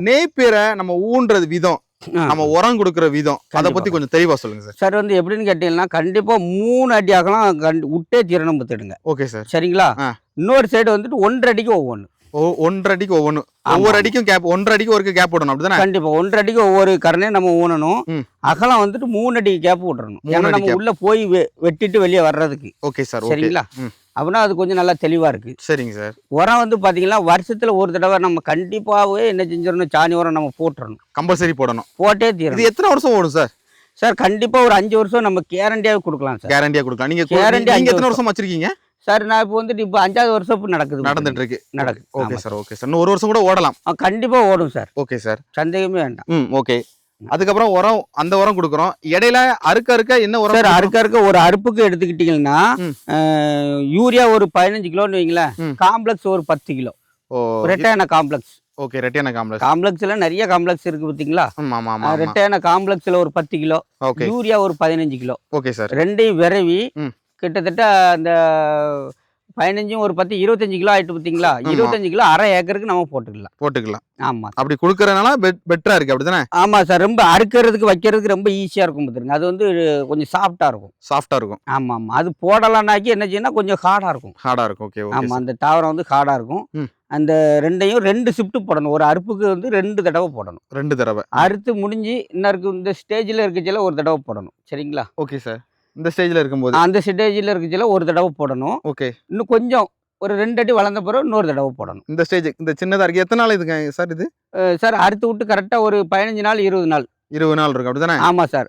நேப்பியரை நம்ம ஊன்றது விதம். நம்ம உரம் கொடுக்குற விதம் அதை. பத்தி கொஞ்சம் தெளிவா சொல்லுங்க சார் சார் வந்து எப்படின்னு கேட்டீங்கன்னா கண்டிப்பா மூணு அடி கண்டு விட்டே தீரணும் பார்த்துடுங்க ஓகே சார் சரிங்களா. இன்னொரு சைடு வந்துட்டு ஒன்றரை அடிக்கு ஒவ்வொன்று ஒன்றரை அடிக்கு ஒவ்வொன்று. ஒவ்வொரு அடிக்கும் கேப் ஒன்றரை அடிக்கு ஒரு கேப் விடணும் அப்படிதானே? கண்டிப்பா. ஒன்றரை அடிக்கு ஒவ்வொரு கரணையும் நம்ம ஊனணும். அகலம் வந்துட்டு மூணு அடி கேப் விட்டுறணும். மூணு ஏன்னா நம்ம. உள்ள போய் வெட்டிட்டு வெளியே வர்றதுக்கு. ஓகே சார் சரிங்களா. அப்படின்னா அது கொஞ்சம் நல்லா தெளிவா இருக்கு. சரிங்க சார். உரம் வந்து பாத்தீங்கன்னா வருஷத்துல ஒரு தடவை நம்ம கண்டிப்பாவே என்ன செஞ்சிடணும்? சாணி உரம் நம்ம போட்டுறணும். கம்பல்சரி போடணும். போட்டே இது தீரணும். எத்தனை வருஷம் ஓடும் சார்? சார் கண்டிப்பா ஒரு அஞ்சு வருஷம் நம்ம கேரண்டியாவே கொடுக்கலாம் சார். கேரண்டியா கொடுக்கலாம். நீங்க Guarantee நீங்க அஞ்சு எத்தனை. வருஷம் வச்சிருக்கீங்க? சார் நான் இப்போ வந்துட்டு இப்போ அஞ்சாவது வருஷம் இப்போ நடக்குது நடந்துட்டு இருக்கு நடக்குது. ஓகே சார் ஓகே சார் இன்னும் ஒரு வருஷம் கூட ஓடலாம். ஆ, கண்டிப்பா ஓடும் சார் ஓகே சார் சந்தேகமே வேண்டாம். ம் ஓகே அதுக்கப்புறம் உரம் அந்த உரம் கொடுக்குறோம். இடையில அறுக்க அறுக்க என்ன உரம் சார்? அறுக்க அறுக்க ஒரு அறுப்புக்கு எடுத்துக்கிட்டீங்கன்னா யூரியா ஒரு பதினஞ்சு கிலோன்னு வைங்களேன். காம்ப்ளெக்ஸ் ஒரு பத்து கிலோ. ஓ ரெட்டையான காம்ப்ளெக்ஸ். ஓகே ரெட்டியான காம்ப்ளெக்ஸ். காம்ப்ளெக்ஸ்ல நிறைய காம்ப்ளெக்ஸ் இருக்கு ஆமா ரெட்டையான காம்ப்ளெக்ஸ்ல ஒரு பத்து கிலோ. யூரியா ஒரு பதினஞ்சு கிலோ. ஓகே சார் ரெண்டையும் விரவி. கிட்டத்தட்ட அந்த பதினஞ்சும் ஒரு பத்து இருபத்தஞ்சு கிலோ ஆயிட்டு பார்த்தீங்களா. இருபத்தஞ்சு கிலோ அரை ஏக்கருக்கு நம்ம போட்டுக்கலாம். போட்டுக்கலாம். ஆமா அப்படி கொடுக்கறதுனால பெட்டரா இருக்கு அப்படிதானே? ஆமா சார். ரொம்ப அறுக்கிறதுக்கு வைக்கிறதுக்கு ரொம்ப ஈஸியா இருக்கும் பார்த்துருங்க அது வந்து கொஞ்சம் சாஃப்டா இருக்கும். சாஃப்டா இருக்கும். ஆமா ஆமா. அது போடலாம்னாக்கி என்ன செய்யணும் கொஞ்சம் ஹார்டா இருக்கும். ஹார்டா இருக்கும். ஓகே ஓகே ஆமா அந்த தாவரம் வந்து ஹார்டா இருக்கும். அந்த ரெண்டையும் ரெண்டு ஷிஃப்ட் போடணும். ஒரு அறுப்புக்கு வந்து ரெண்டு தடவை போடணும். ரெண்டு தடவை. அறுத்து முடிஞ்சு இன்னும் இருக்கு இந்த ஸ்டேஜில் இருக்கச்சில ஒரு தடவை போடணும். சரிங்களா? ஓகே சார் இந்த ஸ்டேஜ்ல இருக்கும்போது? அந்த ஸ்டேஜில் இருக்கச்சில ஒரு தடவை போடணும். ஓகே. இன்னும் கொஞ்சம் ஒரு ரெண்டு அடி வளர்ந்த பிறகு இன்னொரு தடவை போடணும். இந்த ஸ்டேஜ் இந்த சின்னதா இருக்கு. எத்தனை நாள் இதுங்க சார் இது? சார் அறுத்து விட்டு கரெக்டாக ஒரு பதினஞ்சு நாள் இருபது நாள். இருபது நாள் இருக்கு. அப்படிதானே ஆமாம் சார்.